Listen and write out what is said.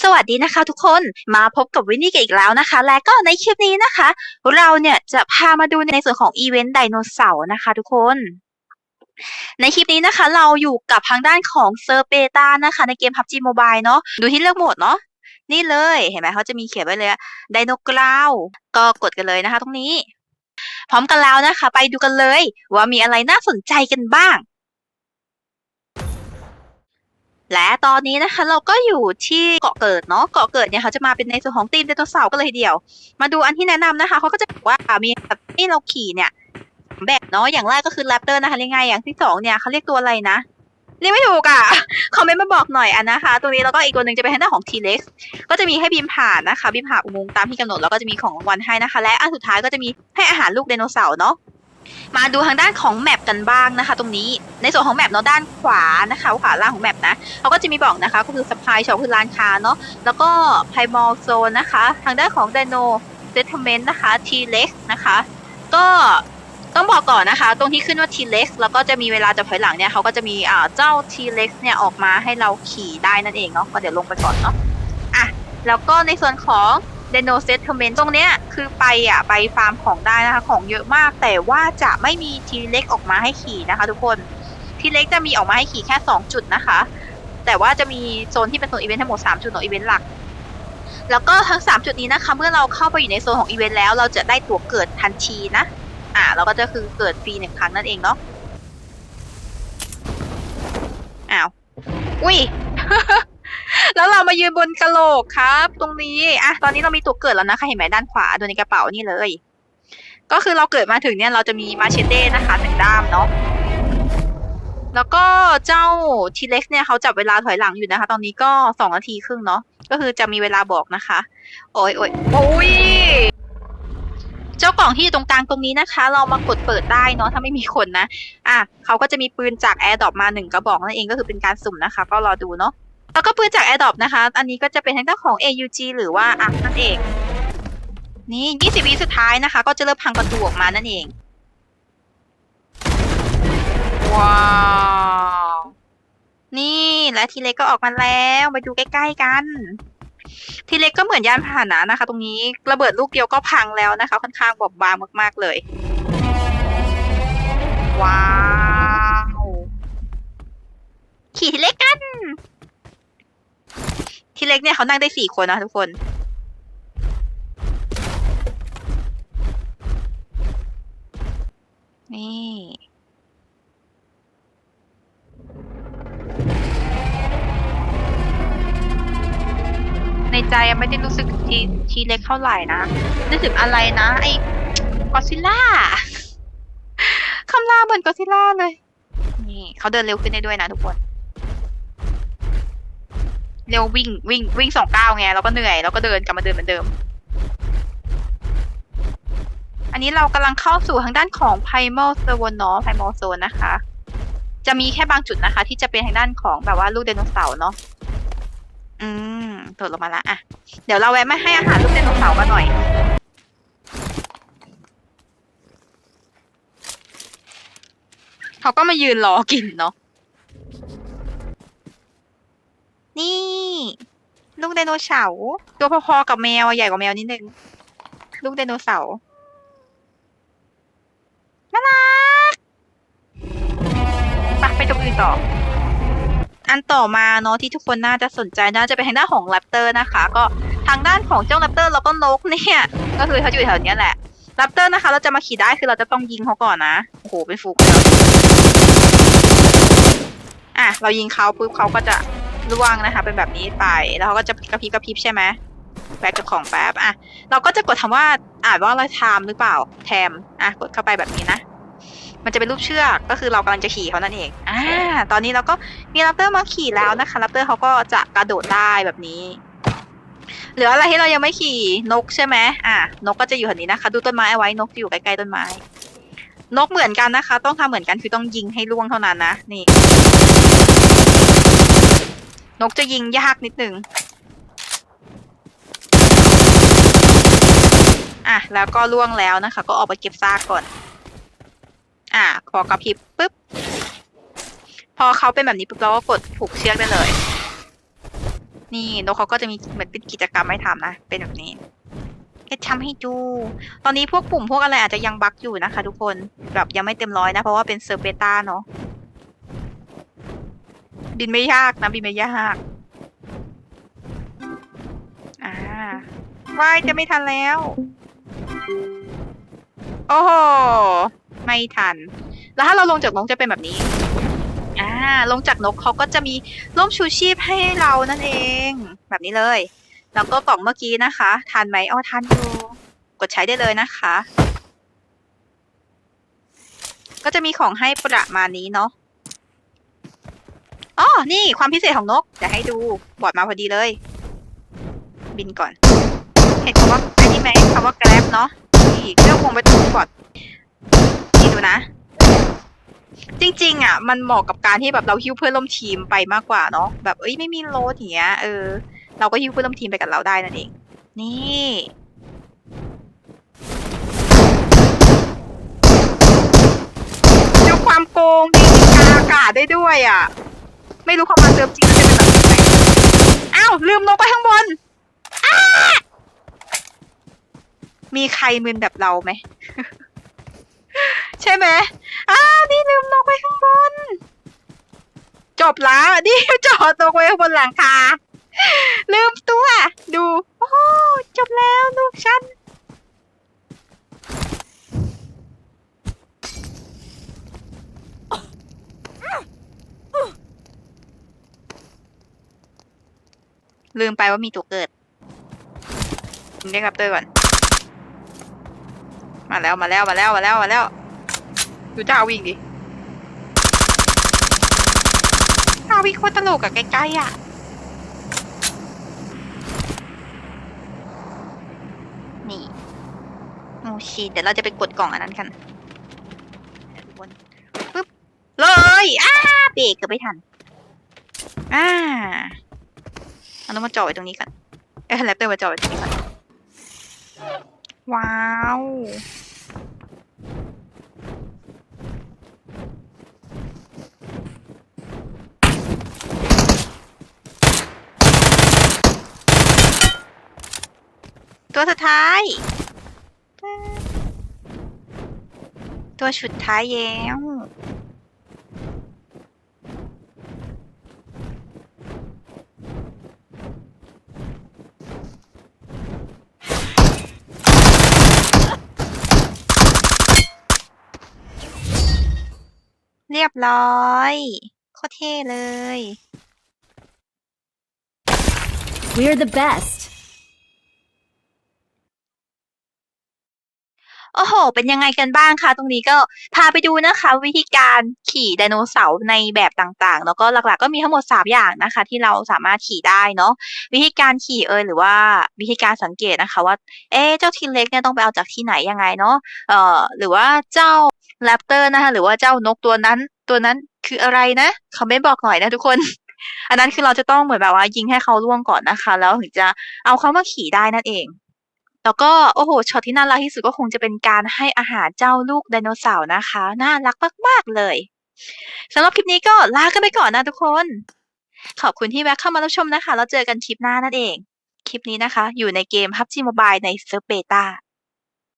สวัสดีนะคะทุกคนมาพบกับวินนี่กันอีกแล้วนะคะ และก็ในคลิปนี้นะคะ เราเนี่ยจะพามาดูในส่วนของอีเวนต์ไดโนเสาร์นะคะทุกคนในคลิปนี้นะคะ เราอยู่กับทางด้านของเซอร์เบตานะคะ ในเกม PUBG Mobile เนาะดูที่เลือกโหมดเนาะนี่เลยเห็นไหมเขาจะมีเขียนไว้เลยไดโนกราวก็กดกันเลยนะคะ ตรงนี้ พร้อมกันแล้วนะคะ ไปดูกันเลยว่ามีอะไรน่าสนใจกันบ้าง และตอนนี้นะคะเราก็อยู่ที่เกาะเกิดเนาะเกาะเกิดเนี่ยเขาจะมาเป็นในส่วนของทีมไดโนเสาร์กันเลยทีเดียว มาดูอันที่แนะนำนะคะเขาก็จะบอกว่ามีแบบที่เราขี่เนี่ยแบบเนาะอย่างแรกก็คือแรปเตอร์นะคะเรียกง่ายอย่างที่สองเนี่ยเขาเรียกตัวอะไรนะเรียกไม่ถูกอะคอมเมนต์มาบอกหน่อยอันนะคะ ตรงนี้แล้วก็อีกตัวหนึ่งจะเป็นทางด้านของ T-Rex ก็จะมีให้บินผ่านนะคะบินผ่านอุโมงค์ตามที่กำหนดแล้วก็จะมีของรางวัลให้นะคะ และอันสุดท้ายก็จะมีให้อาหารลูกไดโนเสาร์เนาะ มาดูทางด้านของแมปกันบ้างนะคะ ตรงนี้ในส่วนของแมปเนาะด้านขวานะคะขวาล่างของแมปนะเขาก็จะมีบอกนะคะ ก็คือสปายช็อปคือร้านค้าเนาะแล้วก็ไพมอลโซนนะคะ ทางด้านของไดโนเซตเมนต์นะคะทีเล็กนะคะ ก็ต้องบอกก่อนนะคะ ตรงที่ขึ้นว่าทีเล็กแล้วก็จะมีเวลาจะถอยหลังเนี่ยเขาก็จะมีอ่าเจ้าทีเล็กเนี่ยออกมาให้เราขี่ได้นั่นเองเนาะก็เดี๋ยวลงไปก่อนเนาะอะแล้วก็ในส่วนของ เดโนเซตเมนต์ตรงเนี้ยคือไปอะไปฟาร์มของได้นะคะ ของเยอะมาก แต่ว่าจะไม่มีทีเล็กออกมาให้ขี่นะคะ ทุกคนทีเล็กจะมีออกมาให้ขี่แค่ 2 จุดนะคะ แต่ว่าจะมีโซนที่เป็นโซนอีเวนต์ทั้งหมด3จุดของอีเวนต์หลัก แล้วก็ทั้ง 3 จุดนี้นะคะเมื่อเราเข้าไปอยู่ในโซนของอีเวนต์แล้ว เราจะได้ตั๋วเกิดทันทีนะอ่าเราก็จะคือเกิดฟรีหนึ่งครั้งนั่นเองเนาะอ้าวอุ้ย แล้วเรามายืนบนกะโหลกครับ ตรงนี้อะตอนนี้เรามีตัวเกิดแล้วนะคะเห็นไหมด้านขวาดูในกระเป๋านี่เลย ก็คือเราเกิดมาถึงเนี่ยเราจะมีมาเชเต้นะคะหนึ่งด้ามเนาะแล้วก็เจ้าทีเล็กเนี่ยเขาจับเวลาถอยหลังอยู่นะคะ ตอนนี้ก็สองนาทีครึ่งเนาะก็คือจะมีเวลาบอกนะคะ โอ้ยโอ้ยโอ้ยเจ้ากล่องที่อยู่ตรงกลางตรงนี้นะคะ เรามากดเปิดได้เนาะถ้าไม่มีคนนะ อะเขาก็จะมีปืนจากแอร์ดรอปมาหนึ่งกระบอกนั่นเองก็คือเป็นการสุ่มนะคะ ก็รอดูเนาะ แล้วก็ปืนจาก a อ r d r o p นะคะ อันนี้ก็จะเป็นทางด้านของ AUG หรือว่าอะนั่นเอง นี่ 20 วิสุดท้ายนะคะ ก็จะเริ่มพังประตูออกมานั่นเอง ว้าว นี่และทีเล็กก็ออกมาแล้วไปดูใกล้ ๆ กัน ทีเล็กก็เหมือนยานพาหนะนะคะ ตรงนี้ระเบิดลูกเดียวก็พังแล้วนะคะ ค่อนข้างบอบบางมากๆเลย ว้าว ขี่ทีเล็กกัน ที่เล็กเนี่ยเขานั่งได้สี่คนนะทุกคน นี่ในใจยังไม่ได้รู้สึกทีทีเล็กเท่าไหร่นะรู้สึกอะไรนะ ไอ้กอซิล่าคำรามเหมือนกอซิล่าเลย นี่เขาเดินเร็วขึ้นได้ด้วยนะทุกคน เร็ววิ่งวิ่งวิ่งสองก้าวไงเราก็เหนื่อยเราก็เดินกลับมาเดินเหมือนเดิม อันนี้เรากำลังเข้าสู่ทางด้านของ Primal Zone เนาะ Primal Zone นะคะ จะมีแค่บางจุดนะคะ ที่จะเป็นทางด้านของแบบว่าลูกไดโนเสาร์เนาะอืมโดดลงมาละอะเดี๋ยวเราแวะมาให้อาหารลูกไดโนเสาร์กันหน่อยเขาก็มายืนรอกินเนาะ นี่ ลูกไดโนเสาร์ตัวพอๆกับแมวใหญ่กว่าแมวนิดนึง ลูกไดโนเสาร์น่ารักไปไปตรงอื่นต่อ อันต่อมาเนาะที่ทุกคนน่าจะสนใจน่าจะเป็นทางด้านของแรปเตอร์นะคะ ก็ทางด้านของเจ้าแรปเตอร์แล้วก็นกเนี่ย ก็คือเขาอยู่แถวนี้แหละแรปเตอร์นะคะ เราจะมาขี่ได้คือเราจะต้องยิงเขาก่อนนะโอ้โหเป็นฟุกเลยอะเรายิงเขาปุ๊บเขาก็จะ ล่วงนะคะ เป็นแบบนี้ไป แล้วเขาก็จะกระพริบกระพริบใช่ไหมแบกกับของแป๊บอะเราก็จะกดคำว่าอ่านว่าอะไรไทม์หรือเปล่าแทมอะกดเข้าไปแบบนี้นะ มันจะเป็นรูปเชือกก็คือเรากำลังจะขี่เขานั่นเองอ่าตอนนี้เราก็มีลัปเตอร์มาขี่แล้วนะคะลัปเตอร์เขาก็จะกระโดดได้แบบนี้หลืออะไรที่เรายังไม่ขี่นกใช่ไหมอะนกก็จะอยู่แถวนี้นะคะ ดูต้นไม้เอาไว้นกจะอยู่ใกล้ๆต้นไม้ นกเหมือนกันนะคะ ต้องทำเหมือนกันคือต้องยิงให้ล่วงเท่านั้นนะนี่ นกจะยิงยากนิดนึงอะแล้วก็ล่วงแล้วนะคะ ก็ออกไปเก็บซากก่อน อะพอกระพริบปุ๊บ พอเขาเป็นแบบนี้ปุ๊บเราก็กดผูกเชือกได้เลย นี่นกเขาก็จะมีเหมือนเป็นกิจกรรมให้ทำนะ เป็นแบบนี้จะทำให้ดู ตอนนี้พวกปุ่มพวกอะไรอาจจะยังบั๊กอยู่นะคะ ทุกคน แบบยังไม่เต็มร้อยนะ เพราะว่าเป็นเซอร์เบต้าเนาะ บินไม่ยากนะบินไม่ยาก อ่าว่ายจะไม่ทันแล้ว โอ้โห ไม่ทัน แล้วถ้าเราลงจากนกจะเป็นแบบนี้ อ่า ลงจากนกเขาก็จะมีร่มชูชีพให้เรานั่นเอง แบบนี้เลย แล้วก็กล่องเมื่อกี้นะคะ ทันไหมอ๋อทันอยู่ กดใช้ได้เลยนะคะ ก็จะมีของให้ประมาณนี้เนาะ อ๋อ นี่ความพิเศษของนก จะให้ดู บอดมาพอดีเลย บินก่อน เห็นคำว่าอันนี้ไหมคำว่า grab เนาะนี่เรื่องวงไปตรงบอดนี่ดูนะ จริง ๆ อะ มันเหมาะกับการที่แบบเราหิ้วเพื่อนร่วมทีมไปมากกว่าเนาะ แบบเอ้ยไม่มีโลดอย่างเงี้ย เออ เราก็หิ้วเพื่อนร่วมทีมไปกับเราได้นั่นเอง นี่ดูความโกงดีกาอากาศได้ด้วยอะ ไม่รู้เขามาเติมจริงแล้วจะเป็นแบบไหนอ้าวลืมลงไปข้างบน มีใครมึนแบบเราไหม ใช่ไหมอ้านี่ลืมลงไปข้างบน จบแล้วนี่จอดตกไว้บนหลังคาลืมตัว ดู โอ้จบแล้วลูกฉัน ลืมไปว่ามีตัวเกิดเรียกรับเตอร์ก่อน มาแล้วมาแล้วมาแล้วมาแล้วมาแล้วดูเจ้าวิ่งดิเจ้าวิ่งโคตรตลกอะใกล้ๆอะนี่โอชีเดี๋ยวเราจะไปกดกล่องอันนั้นกันวนปึ๊บเลยอ้าเบรกเกือบไม่ทัน อ่า เราต้องมาจอดไว้ตรงนี้กันเอ้ยแรปเตอร์มาจอดไว้ตรงนี้ก่อนว้าวตัวสุดท้าย ตัวสุดท้ายแล้ว เรียบร้อย โคตรเท่เลย We're the best. โอ้โห เป็นยังไงกันบ้างคะ ตรงนี้ก็พาไปดูนะคะ วิธีการขี่ไดโนเสาร์ในแบบต่างๆ แล้วก็หลักๆ ก็มีทั้งหมด 3 อย่างนะคะ ที่เราสามารถขี่ได้เนาะ วิธีการขี่เอยหรือว่าวิธีการสังเกตนะคะว่า เอ๊ะเจ้าทีเล็กเนี่ยต้องไปเอาจากที่ไหนยังไงเนาะ เอ่อ หรือว่าเจ้าแรปเตอร์นะคะ หรือว่าเจ้านกตัวนั้น ตัวนั้นคืออะไรนะเขาไม่บอกหน่อยนะทุกคนอันนั้นคือเราจะต้องเหมือนแบบว่ายิงให้เขาล่วงก่อนนะคะ แล้วถึงจะเอาเขามาขี่ได้นั่นเอง แล้วก็โอ้โหช็อตที่น่ารักที่สุดก็คงจะเป็นการให้อาหารเจ้าลูกไดโนเสาร์นะคะ น่ารักมากๆเลยสำหรับคลิปนี้ก็ลากันไปก่อนนะทุกคน ขอบคุณที่แวะเข้ามารับชมนะคะ แล้วเจอกันคลิปหน้านั่นเอง คลิปนี้นะคะ อยู่ในเกม PUBG Mobile ในเซิร์ฟเบต้า